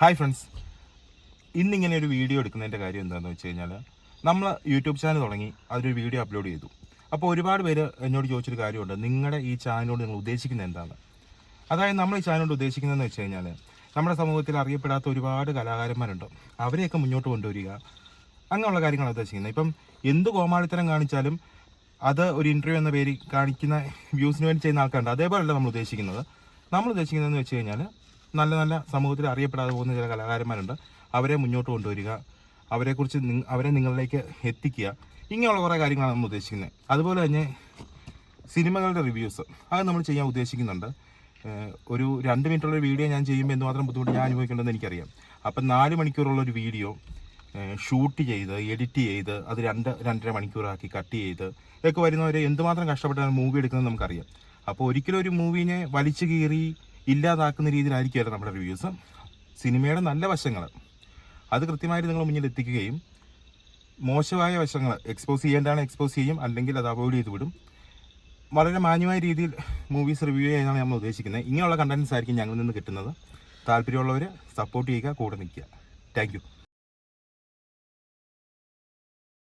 Hi friends ഇന്നിങ്ങനെ ഒരു video എടുക്കുന്നതിന്റെ കാര്യം എന്താണെന്ന് വെച്ച് കഴിഞ്ഞാൽ നമ്മൾ യൂട്യൂബ് ചാനൽ തുടങ്ങി അതിലൊരു വീഡിയോ അപ്ലോഡ് ചെയ്തു. അപ്പോൾ ഒരുപാട് പേര് എന്നോട് ചോദിച്ചൊരു കാര്യമുണ്ട്. നിങ്ങളുടെ ഈ ചാനലിനോട് നിങ്ങൾ ഉദ്ദേശിക്കുന്നത് എന്താണ്? അതായത് നമ്മൾ ഈ ചാനലിനോട് ഉദ്ദേശിക്കുന്നതെന്ന് വെച്ച് കഴിഞ്ഞാൽ നമ്മുടെ സമൂഹത്തിൽ അറിയപ്പെടാത്ത ഒരുപാട് കലാകാരന്മാരുണ്ട്. അവരെയൊക്കെ മുന്നോട്ട് കൊണ്ടുവരിക. അങ്ങനെയുള്ള കാര്യങ്ങളാണ് ഉദ്ദേശിക്കുന്നത്. ഇപ്പം എന്ത് കോമാളിത്തരം കാണിച്ചാലും അത് ഒരു ഇന്റർവ്യൂ എന്ന പേരിൽ കാണിക്കുന്ന വ്യൂസിന് വേണ്ടി ചെയ്യുന്ന ആൾക്കാരുണ്ട്. അതേപോലെയല്ല നമ്മൾ ഉദ്ദേശിക്കുന്നത്. നമ്മൾ ഉദ്ദേശിക്കുന്നതെന്ന് വെച്ച് കഴിഞ്ഞാൽ നല്ല നല്ല സമൂഹത്തിൽ അറിയപ്പെടാതെ പോകുന്ന ചില കലാകാരന്മാരുണ്ട്. അവരെ മുന്നോട്ട് കൊണ്ടുവരിക അവരെക്കുറിച്ച് അവരെ നിങ്ങളിലേക്ക് എത്തിക്കുക. ഇങ്ങനെയുള്ള കുറേ കാര്യങ്ങളാണ് നമ്മൾ ഉദ്ദേശിക്കുന്നത്. അതുപോലെ തന്നെ സിനിമകളുടെ റിവ്യൂസ് അത് നമ്മൾ ചെയ്യാൻ ഉദ്ദേശിക്കുന്നുണ്ട്. ഒരു രണ്ട് മിനിറ്റുള്ള വീഡിയോ ഞാൻ ചെയ്യുമ്പോൾ എന്തുമാത്രം ബുദ്ധിമുട്ട് ഞാൻ അനുഭവിക്കേണ്ടതെന്ന് എനിക്കറിയാം. അപ്പം നാല് മണിക്കൂറുള്ള ഒരു വീഡിയോ ഷൂട്ട് ചെയ്ത് എഡിറ്റ് ചെയ്ത് അത് രണ്ട് രണ്ടര മണിക്കൂറാക്കി കട്ട് ചെയ്ത് ഇതൊക്കെ വരുന്നവരെ എന്തുമാത്രം കഷ്ടപ്പെട്ടാണ് മൂവി എടുക്കുന്നത് നമുക്കറിയാം. അപ്പോൾ ഒരിക്കലും ഒരു മൂവിനെ വലിച്ചു കീറി ഇല്ലാതാക്കുന്ന രീതിയിലായിരിക്കും നമ്മുടെ റിവ്യൂസ് സിനിമയുടെ നല്ല വശങ്ങൾ അത് കൃത്യമായിട്ട് നിങ്ങൾ മുന്നിൽ എത്തിക്കുകയും മോശമായ വശങ്ങൾ എക്സ്പോസ് ചെയ്യേണ്ടതാണ് എക്സ്പോസ് ചെയ്യും അല്ലെങ്കിൽ അത് അവോയ്ഡ് ചെയ്ത് വിടും. വളരെ മാന്യമായ രീതിയിൽ മൂവീസ് റിവ്യൂ ചെയ്യാനാണ് നമ്മൾ ഉദ്ദേശിക്കുന്നത്. ഇങ്ങനെയുള്ള കണ്ടൻസ് ആയിരിക്കും ഞങ്ങളിൽ നിന്ന് കിട്ടുന്നത്. താല്പര്യമുള്ളവർ സപ്പോർട്ട് ചെയ്യുക കൂടെ നിൽക്കുക. താങ്ക്